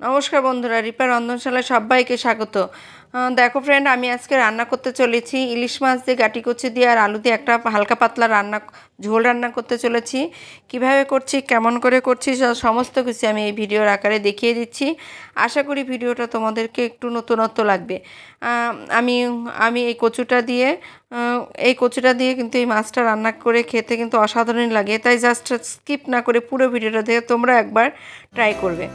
নমস্কার বন্ধুরা রিপা রন্ধনশালায় সবাইকে স্বাগত। দেখো ফ্রেন্ড আমি আজকে রান্না করতে চলেছি ইলিশ মাছ দিয়ে, গাটি কচি দিয়ে আর আলু দিয়ে একটা হালকা পাতলা রান্না, ঝোল রান্না করতে চলেছি। কীভাবে করছি, কেমন করে করছি সমস্ত কিছু আমি এই ভিডিওর আকারে দেখিয়ে দিচ্ছি। আশা করি ভিডিওটা তোমাদেরকে একটু নতুনত্ব লাগবে। আমি আমি এই কচুটা দিয়ে এই কচুটা দিয়ে কিন্তু এই মাছটা রান্না করে খেতে কিন্তু অসাধারণ লাগে। তাই জাস্ট স্কিপ না করে পুরো ভিডিওটা দেখে তোমরা একবার ট্রাই করবে।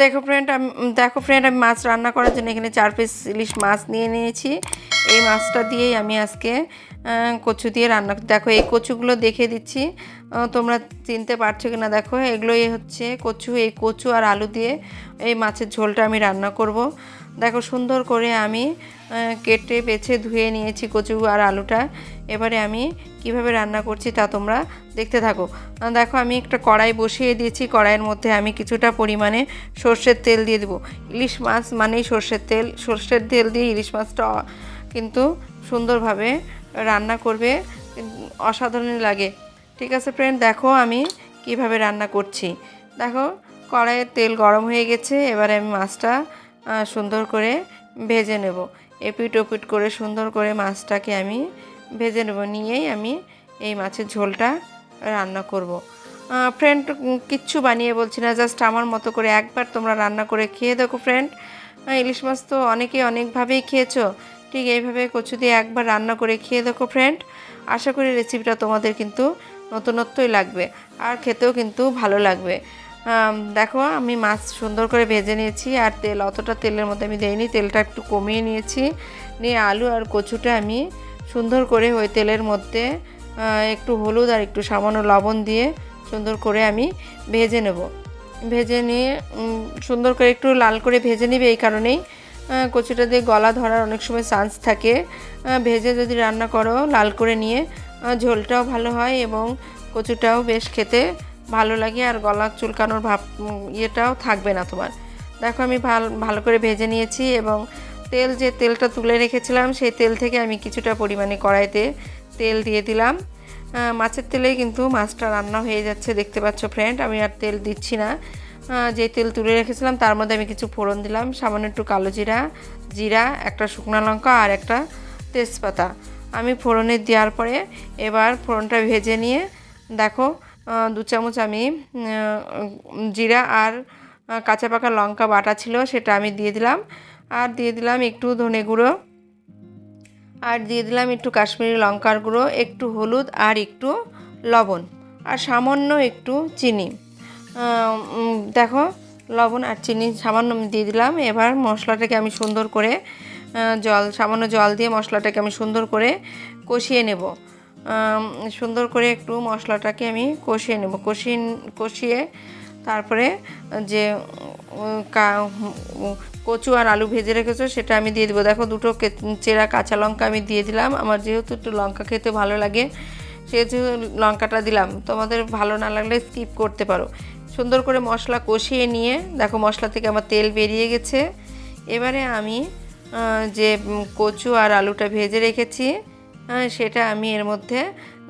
দেখো ফ্রেন্ড আমি, দেখো ফ্রেন্ড আমি মাছ রান্না করার জন্য এখানে চার পিস ইলিশ মাছ নিয়ে নিয়েছি। এই মাছটা দিয়েই আমি আজকে কচু দিয়ে রান্না, দেখো এই কচুগুলো দেখে দিচ্ছি। তোমরা চিনতে পারছ কিনা, দেখো, এগুলোই হচ্ছে কচু, এই কচু আর আলু দিয়ে এই মাছের ঝোলটা আমি রান্না করব। দেখো, সুন্দর করে আমি কেটে বেছে ধুয়ে নিয়েছি কচু আর আলুটা। এবারে আমি কীভাবে রান্না করছি তা তোমরা দেখতে থাকো। দেখো, আমি একটা কড়াই বসিয়ে দিয়েছি, কড়াইয়ের মধ্যে আমি কিছুটা পরিমাণে সর্ষের তেল দিয়ে দেবো। ইলিশ মাছ মানেই সর্ষের তেল সর্ষের তেল দিয়ে ইলিশ মাছটা কিন্তু সুন্দরভাবে রান্না করবে অসাধারণ লাগে। ঠিক আছে ফ্রেন্ড দেখো আমি কীভাবে রান্না করছি। দেখো কড়াইয়ের তেল গরম হয়ে গেছে, এবারে আমি মাছটা সুন্দর করে ভেজে নেব। এপিট ওপিট করে সুন্দর করে মাছটাকে আমি ভেজে নেব, নিয়েই আমি এই মাছের ঝোলটা রান্না করব। ফ্রেন্ড কিচ্ছু বানিয়ে বলছি না জাস্ট আমার মতো করে একবার তোমরা রান্না করে খেয়ে দেখো ফ্রেন্ড ইলিশ মাছ তো অনেকে অনেকভাবেই খেয়েছো, ঠিক এইভাবে কচু দিয়ে একবার রান্না করে খেয়ে দেখো ফ্রেন্ড আশা করি রেসিপিটা তোমাদের কিন্তু নতুনত্বই লাগবে। আর খেতেও কিন্তু ভালো লাগবে। দেখো, আমি মাছ সুন্দর করে ভেজে নিয়েছি আর তেল, অতটা তেলের মধ্যে আমি দেইনি, তেলটা একটু কমিয়ে নিয়েছি। নিয়ে আলু আর কচুটা আমি সুন্দর করে ওই তেলের মধ্যে একটু হলুদ আর একটু সামান্য লবণ দিয়ে সুন্দর করে আমি ভেজে নেব। ভেজে নিয়ে সুন্দর করে একটু লাল করে ভেজে নিবে এই কারণেই কচুটা দিয়ে গলা ধরার অনেক সময় চান্স থাকে। ভেজে যদি রান্না করো, লাল করে নিয়ে ঝোলটাও ভালো হয় এবং কচুটাও বেশ খেতে ভালো লাগে আর গলা চুলকানোর ভাব ইয়েটাও থাকবে না তোমার। দেখো আমি ভালো ভালো করে ভেজে নিয়েছি এবং তেল যে তেলটা তুলে রেখেছিলাম সেই তেল থেকে আমি কিছুটা পরিমাণে কড়াইতে তেল দিয়ে দিলাম। মাছের তেলেই কিন্তু মাছটা রান্না হয়ে যাচ্ছে, দেখতে পাচ্ছ ফ্রেন্ড আমি আর তেল দিচ্ছি না। যে তেল তুলে রেখেছিলাম তার মধ্যে আমি কিছু ফোড়ন দিলাম, সামান্য একটু কালো জিরা জিরা, একটা শুকনো লঙ্কা আর একটা তেজপাতা। আমি ফোড়নে দেওয়ার পরে এবার ফোড়নটা ভেজে নিয়ে, দেখো দু চামচ আমি জিরা আর কাঁচা পাকা লঙ্কা বাটা ছিল সেটা আমি দিয়ে দিলাম। আর দিয়ে দিলাম একটু ধনে গুঁড়ো। আর দিয়ে দিলাম একটু কাশ্মীরি লঙ্কার গুঁড়ো, একটু হলুদ আর একটু লবণ। আর সামান্য একটু চিনি। দেখো, লবণ আর চিনি সামান্য দিয়ে দিলাম। এবার মশলাটাকে আমি সুন্দর করে জল, সামান্য জল দিয়ে মশলাটাকে আমি সুন্দর করে কষিয়ে নেব। সুন্দর করে একটু মশলাটাকে আমি কষিয়ে নেব। কষিয়ে কষিয়ে তারপরে যে কচু আর আলু ভেজে রেখেছো, সেটা আমি দিয়ে দেবো। দেখো দুটো চেরা কাঁচা লঙ্কা আমি দিয়ে দিলাম। আমার যেহেতু একটু লঙ্কা খেতে ভালো লাগে, সেহেতু লঙ্কাটা দিলাম। তোমাদের ভালো না লাগলে স্কিপ করতে পারো। সুন্দর করে মশলা কষিয়ে নিয়ে, দেখো মশলা থেকে আমার তেল বেরিয়ে গেছে। এবারে আমি যে কচু আর আলুটা ভেজে রেখেছি সেটা আমি এর মধ্যে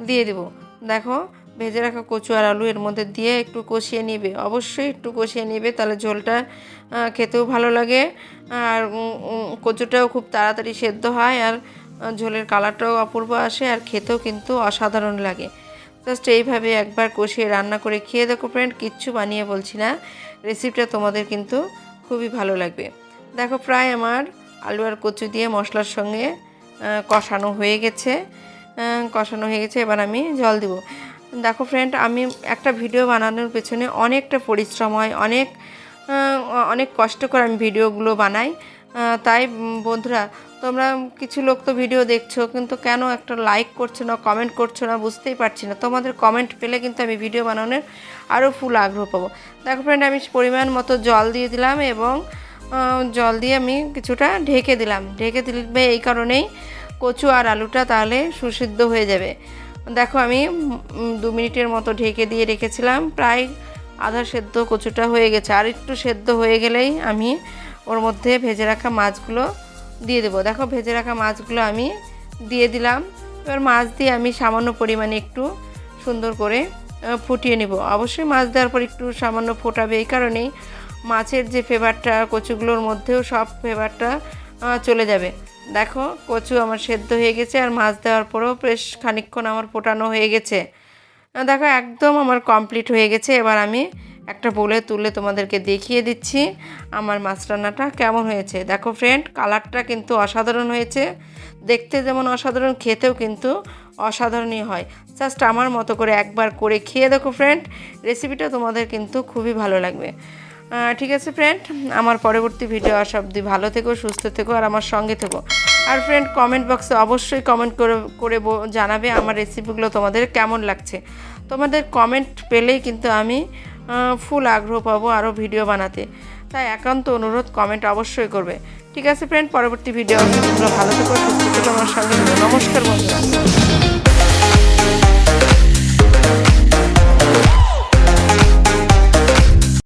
দিয়ে দেবো। দেখো, ভেজে রাখা কচু আর আলু এর মধ্যে দিয়ে একটু কষিয়ে নেবে। অবশ্যই একটু কষিয়ে নেবে, তাহলে ঝোলটা খেতেও ভালো লাগে। আর কচুটাও খুব তাড়াতাড়ি সেদ্ধ হয় আর ঝোলের কালারটাও অপূর্ব আসে আর খেতেও কিন্তু অসাধারণ লাগে। জাস্ট এইভাবে একবার কষিয়ে রান্না করে খেয়ে দেখো ফ্রেন্ড কিচ্ছু বানিয়ে বলছি না। রেসিপিটা তোমাদের কিন্তু খুবই ভালো লাগবে। দেখো, প্রায় আমার আলু আর কচু দিয়ে মশলার সঙ্গে কষানো হয়ে গেছে। কষানো হয়ে গেছে, এবার আমি জল দিব। দেখো ফ্রেন্ড আমি একটা ভিডিও বানানোর পেছনে অনেকটা পরিশ্রম হয়, অনেক অনেক কষ্ট করে আমি ভিডিওগুলো বানাই। তাই বন্ধুরা, তোমরা কিছু লোক তো ভিডিও দেখছ, কিন্তু কেন একটা লাইক করছ না কমেন্ট করছ না, বুঝতেই পারছি না। তোমাদের কমেন্ট পেলে কিন্তু আমি ভিডিও বানানোর আরও ফুল আগ্রহ পাবো। দেখো ফ্রেন্ড আমি পরিমাণ মতো জল দিয়ে দিলাম এবং জল দিয়ে আমি কিছুটা ঢেকে দিলাম। ঢেকে দিলে এই কারণেই কচু আর আলুটা তাহলে সুসিদ্ধ হয়ে যাবে। দেখো আমি দু মিনিটের মতো ঢেকে দিয়ে রেখেছিলাম। প্রায় আধা সেদ্ধ কচুটা হয়ে গেছে। আর একটু সেদ্ধ হয়ে গেলেই আমি ওর মধ্যে ভেজে রাখা মাছগুলো দিয়ে দেবো। দেখো ভেজে রাখা মাছগুলো আমি দিয়ে দিলাম। এবার মাছ দিয়ে আমি সামান্য পরিমাণে একটু সুন্দর করে ফুটিয়ে নেব। অবশ্যই মাছ দেওয়ার পর একটু সামান্য ফোটাবে। এই কারণেই মাছের যে ফ্লেভারটা কচুগুলোর মধ্যেও সব ফ্লেভারটা চলে যাবে। দেখো, কচু আমার সেদ্ধ হয়ে গেছে আর মাছ দেওয়ার পরেও বেশ খানিকক্ষণ আমার ফোটানো হয়ে গেছে। দেখো, একদম আমার কমপ্লিট হয়ে গেছে। এবার আমি একটা বলে তুলে তোমাদেরকে দেখিয়ে দিচ্ছি আমার মাছ রান্নাটা কেমন হয়েছে। দেখো ফ্রেন্ড কালারটা কিন্তু অসাধারণ হয়েছে। দেখতে যেমন অসাধারণ, খেতেও কিন্তু অসাধারণই হয়। জাস্ট আমার মতো করে একবার করে খেয়ে দেখো ফ্রেন্ড রেসিপিটা তোমাদের কিন্তু খুবই ভালো লাগবে। ঠিক আছে ফ্রেন্ড আমার পরবর্তী ভিডিও আসা অবধি ভালো থেকো, সুস্থ থেকো, আর আমার সঙ্গে থেকো। আর ফ্রেন্ড কমেন্ট বক্সে অবশ্যই কমেন্ট করে করে জানাবে আমার রেসিপিগুলো তোমাদের কেমন লাগছে। তোমাদের কমেন্ট পেলেই কিন্তু আমি ফুল আগ্রহ পাবো আরও ভিডিও বানাতে। তাই একান্ত অনুরোধ কমেন্ট অবশ্যই করবে। ঠিক আছে ফ্রেন্ড পরবর্তী ভিডিও আসলে তোমরা ভালো থেকো, সুস্থ থেকো, আমার সঙ্গে। নমস্কার, বন্ধুরা।